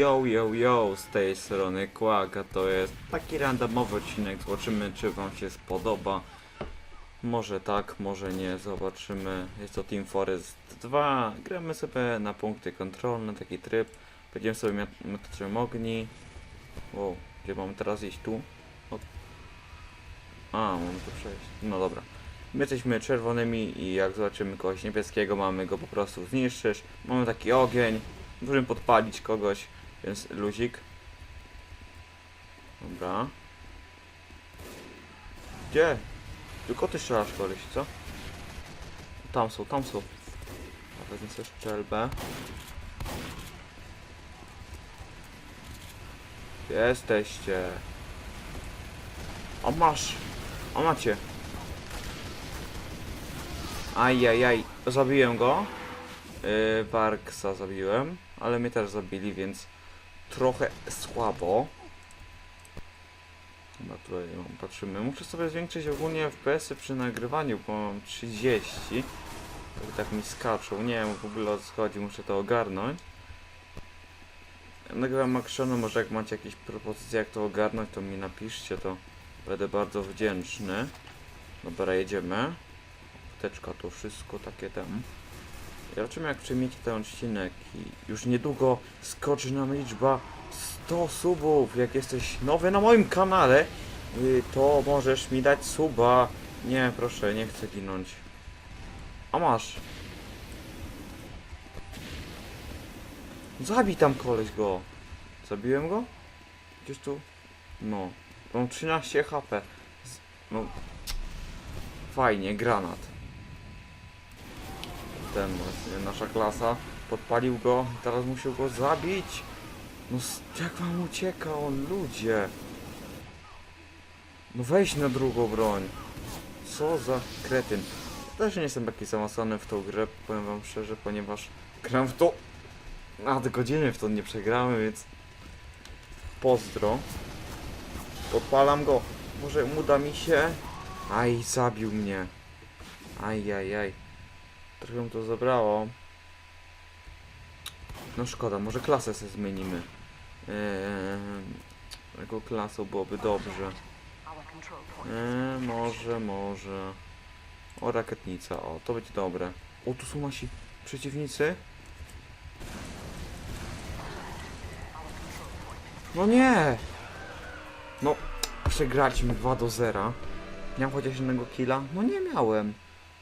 Yo, yo, yo, z tej strony Kłaka, to jest taki randomowy odcinek, zobaczymy czy wam się spodoba. Może tak, może nie, zobaczymy. Jest to Team Forest 2, gramy sobie na punkty kontrolne, taki tryb. Będziemy sobie miotaczem ogni. Wow, gdzie mamy teraz iść? Tu? O. A, mamy tu przejść. No dobra. My jesteśmy czerwonymi i jak zobaczymy kogoś niebieskiego, mamy go po prostu zniszczyć. Mamy taki ogień, możemy podpalić kogoś, więc luzik. Dobra. Gdzie? Tylko ty strzelasz koleś, co? Tam są, tam są. A wezmę sobie. Gdzie Jesteście. A masz! A macie! Ajajaj, zabiłem go. Yy, Barksa zabiłem, ale mnie też zabili, więc trochę słabo. Chyba tutaj patrzymy. Muszę sobie zwiększyć ogólnie FPS-y przy nagrywaniu, bo mam 30. Tak, mi skaczą. Nie wiem w ogóle o co chodzi, muszę to ogarnąć. Nagrywam actionu, może jak macie jakieś propozycje jak to ogarnąć, to mi napiszcie, to będę bardzo wdzięczny. Dobra, jedziemy. Teczka to wszystko takie tam. Zobaczymy jak przyjmiecie ten odcinek i już niedługo skoczy nam liczba 100 subów. Jak jesteś nowy na moim kanale, y, to możesz mi dać suba. Nie, proszę, nie chcę ginąć. A masz. Zabij tam koleś go. Zabiłem go? Gdzieś tu? No. Mam 13 HP. No. Fajnie, granat. Ten nasza klasa. Podpalił go, teraz musiał go zabić. No jak wam ucieka on, ludzie? No weź na drugą broń. Co za kretyn. Też nie jestem taki zaawansowany w tą grę, powiem wam szczerze, ponieważ gram w to... Nad godziny w to nie przegrałem, więc... Pozdro. Podpalam go. Może uda mi się? Aj, zabił mnie. Aj, aj, aj. Trochę mi to zabrało. No szkoda, może klasę sobie zmienimy. Eee, jaką klasą byłoby dobrze. Eee, może, może. O, rakietnica, o, to będzie dobre. O, tu są nasi przeciwnicy. No nie! No, przegraliśmy 2 do 0. Miałem chociaż jednego killa? No nie miałem.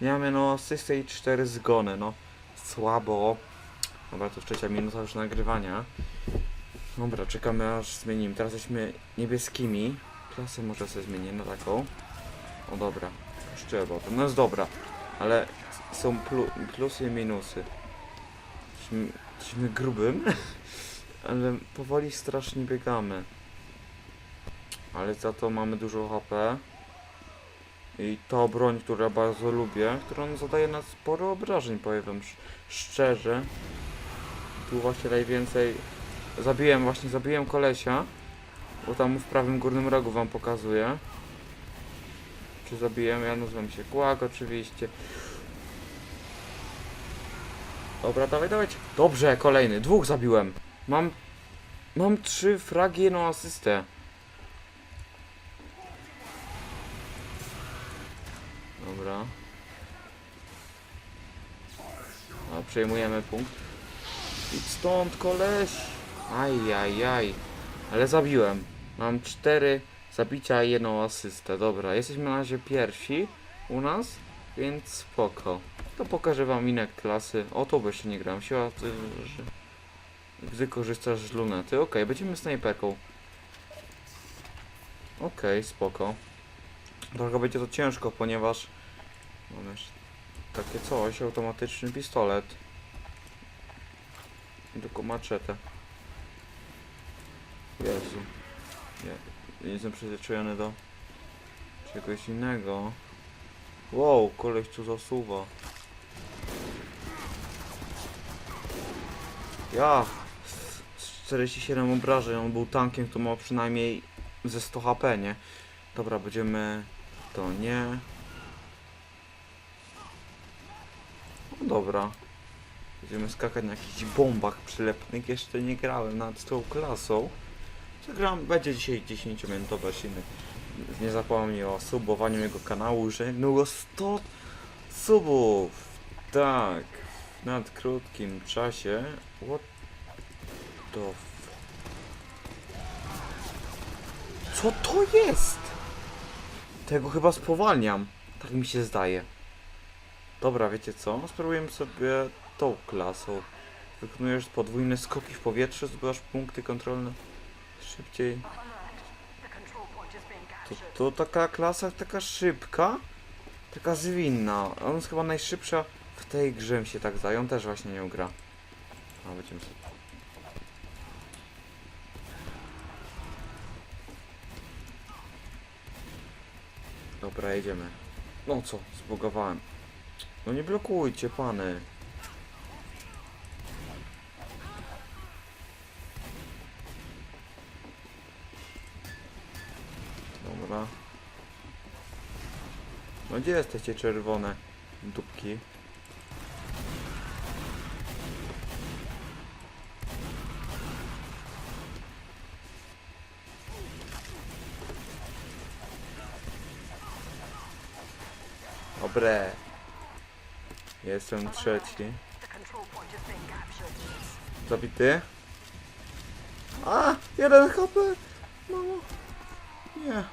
Miałem jedną asystę i 4 zgony, no. Słabo. Dobra, to trzecia minuta już nagrywania. Dobra, czekamy aż zmienimy. Teraz jesteśmy niebieskimi. Klasę może sobie zmienię na taką. O dobra, szczerze, no jest dobra. Ale są plu plusy i minusy. Jesteśmy, jesteśmy grubym, ale powoli strasznie biegamy. Ale za to mamy dużo HP. I ta broń, którą bardzo lubię, którą zadaje nas sporo obrażeń, powiem wam sz- szczerze. Tu właśnie najwięcej... Zabiłem, właśnie zabiłem kolesia. Bo tam w prawym górnym rogu wam pokazuję. Czy zabiłem? Ja nazywam się Kłak oczywiście. Dobra, dawaj, dawajcie. Dobrze, kolejny. Dwóch zabiłem. Mam... Mam trzy fragi, jedną asystę. Dobra. A, przejmujemy punkt. Idź stąd, koleś! Aj, aj, aj. Ale zabiłem. Mam cztery zabicia i jedną asystę. Dobra, jesteśmy na razie pierwsi u nas, więc spoko. To pokażę wam inne klasy. O, to jeszcze nie gram. Siła, ty, że... Gdy korzystasz z lunety. Okej, będziemy snajperką. Okej, spoko. Trochę będzie to ciężko, ponieważ mam jeszcze takie coś, automatyczny pistolet. I tylko maczetę. Jezu. Nie, nie jestem przyzwyczajony do czegoś innego. Wow, koleś tu zasuwa. Ja! z 47 obrażeń, on był tankiem, to ma przynajmniej ze 100 HP, nie? Dobra, będziemy... To nie. Dobra. Będziemy skakać na jakichś bombach przylepnych. Jeszcze nie grałem nad tą klasą. Zagram, będzie dzisiaj 10-minutowy odcinek. Nie zapomnij o subowaniu jego kanału, że było 100 subów. Tak. W nad krótkim czasie. What the f... Co to jest? Tego chyba spowalniam. Tak mi się zdaje. Dobra, wiecie co? Spróbujemy sobie tą klasą. Wykonujesz podwójne skoki w powietrzu, zdobywasz punkty kontrolne szybciej. To, to taka klasa, taka szybka, taka zwinna. Ona jest chyba najszybsza w tej grze mi się tak zdaje. On też właśnie nie gra. A będziemy sobie. Dobra, jedziemy. No co, zbugowałem. No nie blokujcie, pany. Dobra. No gdzie jesteście czerwone dupki? Dobre. Jestem trzeci. Zabity? A! Jeden HP! Mamo. Nie.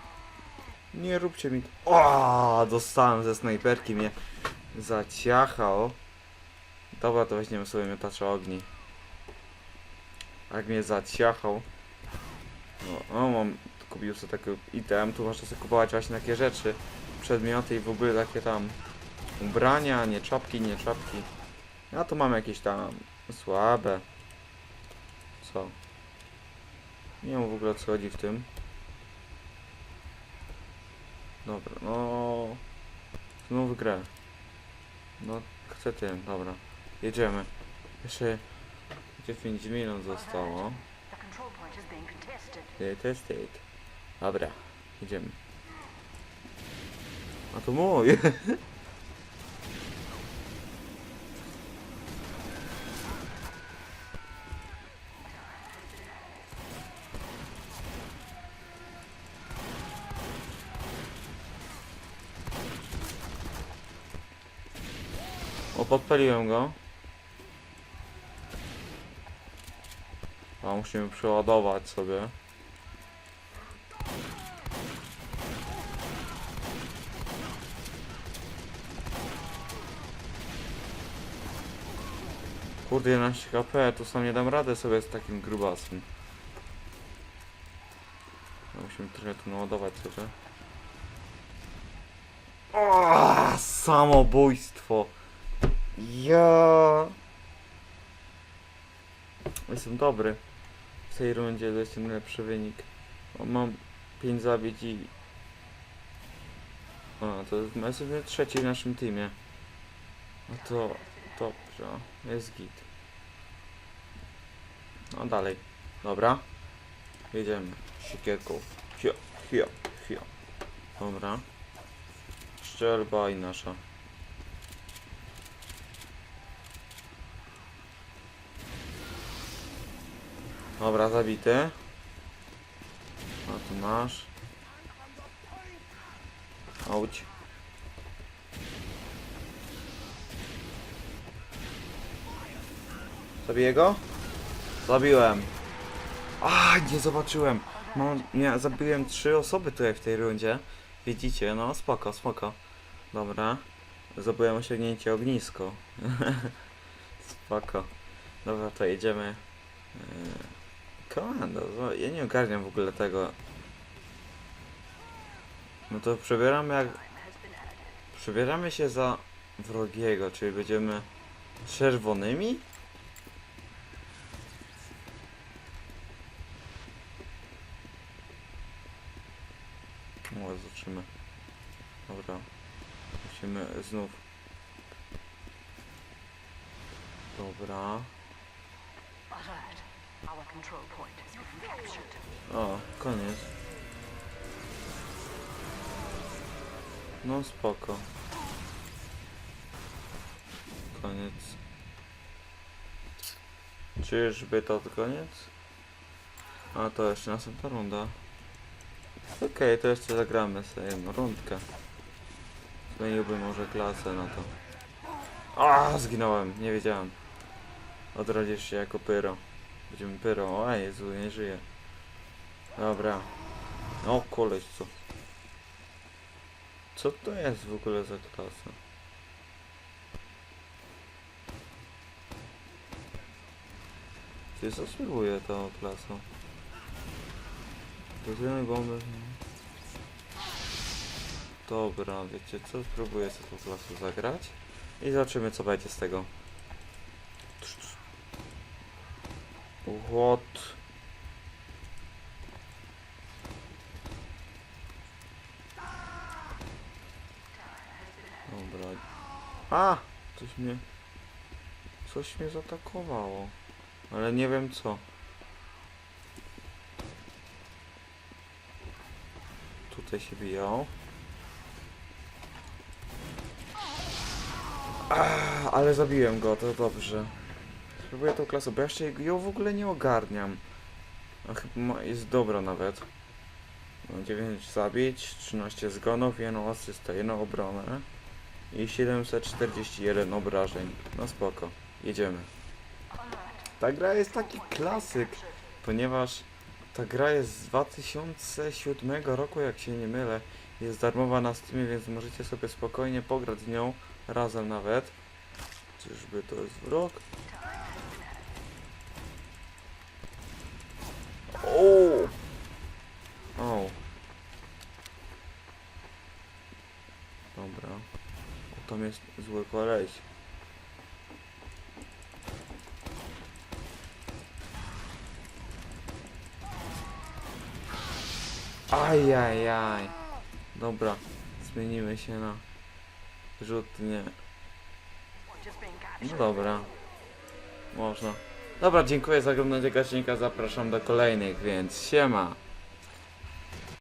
Nie róbcie mi... O, dostałem ze snajperki mnie zaciachał. Dobra, to weźmiemy sobie miotacza ogni. Jak mnie zaciachał. No, o, mam... Kupił sobie taki item, tu można sobie kupować właśnie takie rzeczy. Przedmioty i w ogóle takie tam... Ubrania, nie czapki, nie czapki. Ja tu mam jakieś tam... Słabe. Co? Nie wiem w ogóle co chodzi w tym. Dobra, no... Znowu grę. No, chcę tym, dobra. Jedziemy. Jeszcze... 9 minut zostało. Tested. Dobra, jedziemy. A to mój! O, podpaliłem go. A musimy przeładować sobie. Kurde, 11 kp, tu sam nie dam radę sobie z takim grubasem. No, musimy trochę tu naładować sobie. O, samobójstwo! Ja. Jestem dobry. W tej rundzie to jest najlepszy wynik. Mam 5 zabić i... O, to jest, jestem trzeci w naszym teamie. No to dobrze, jest git. No dalej. Dobra. Jedziemy. Siekierką. Hio, hio, hio. Dobra. Szczelba i nasza. Dobra, zabity. A tu masz. Auć. Zabiję go? Zabiłem. A, nie zobaczyłem. Mam, nie, zabiłem trzy osoby tutaj w tej rundzie. Widzicie, no spoko, spoko. Dobra. Zdobyłem osiągnięcie ognisko. spoko. Dobra, to jedziemy. Komando, no, ja nie ogarniam w ogóle tego. No to przebieramy jak... Przebieramy się za wrogiego, czyli będziemy czerwonymi? O, zobaczymy. Dobra. Musimy znów. Dobra. O, koniec. No spoko. Koniec. Czyżby to koniec? A to jeszcze następna runda. Okej, to jeszcze zagramy sobie jedną rundkę. Zmieniłbym może klasę na to. A, zginąłem, nie wiedziałem. Odrodzisz się jako pyro. Będziemy pyro. O Jezu, nie żyje. Dobra. O, koleś, co? Co to jest w ogóle za klasa? Czy zasługuje tą klasą? Rozwijamy bomby. Dobra, wiecie co? Spróbuję sobie tą klasą zagrać. I zobaczymy co będzie z tego. What? Dobra. A! Coś mnie... Coś mnie zaatakowało. Ale nie wiem co. Tutaj się. Ah, ale zabiłem go, to dobrze. Spróbuję tą klasę, bo ja jeszcze ją w ogóle nie ogarniam. A chyba ma- jest dobra nawet. No, 9 zabić, 13 zgonów, 1 asystę, 1 obronę i 741 obrażeń. No spoko, jedziemy. Ta gra jest taki klasyk, ponieważ ta gra jest z 2007 roku, jak się nie mylę. Jest darmowa na Steamie, więc możecie sobie spokojnie pograć z nią, razem nawet. Czyżby to jest wróg? Ajajaj. Dobra, zmienimy się na rzutnie. No dobra. Można. Dobra, dziękuję za oglądanie gaśnika. Zapraszam do kolejnych, więc siema.